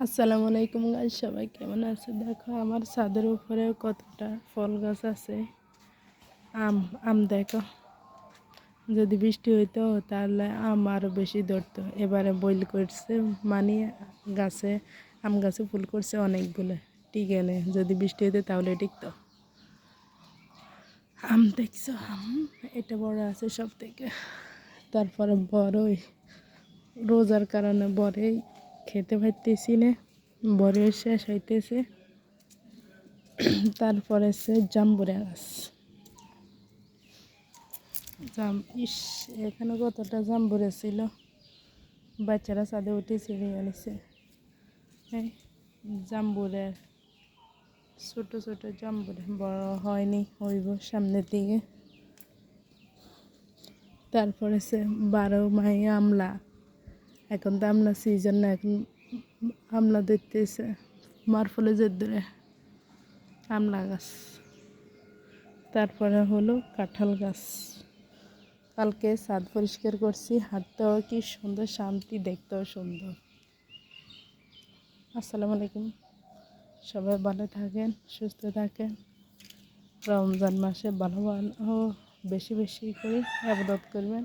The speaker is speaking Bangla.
আসসালামু আলাইকুম গাছ সবাই কেমন আছে দেখো, আমার ছাদের উপরে কতটা ফল গাছ আছে। আম আম দেখো। যদি বৃষ্টি হইতো, তাহলে আম আরও বেশি ধরতো। এবারে বইল করছে মানে গাছে, আম গাছে ফুল করছে অনেকগুলো। টিকে নে যদি বৃষ্টি হইতো, তাহলে টিকতো আম দেখছ? আম, এটা বড় আছে সব থেকে তারপরে বড়ই। রোজার কারণে বড়ই। খেতে পারতেছি না, বড় শেষ হইতেছে। তারপরে সে জাম্বুরা গাছ। জাম, ইস, এখানে কতটা জাম্বুরে ছিল। বাচ্চারা ছাদে উঠে ছিঁড়ে আনিছে। এই জাম্বুরে, ছোট ছোট জাম্বুরে, বড় হয়নি, হইব সামনের দিকে। তারপরে সে বারো মাই আমলা। এখন তো আমলা সিজন না, এখন আমলা দেখতেছে মার ফলে যে দূরে আমলা গাছ। তারপরে হলো কাঁঠাল গাছ। কালকে ছাদ পরিষ্কার করছি, হাঁটতেও কি সুন্দর, শান্তি দেখতেও সুন্দর। আসসালামু আলাইকুম। সবাই ভালো থাকেন, সুস্থ থাকেন। রমজান মাসে ভালো ভালো, বেশি বেশি করে আবাদত করবেন।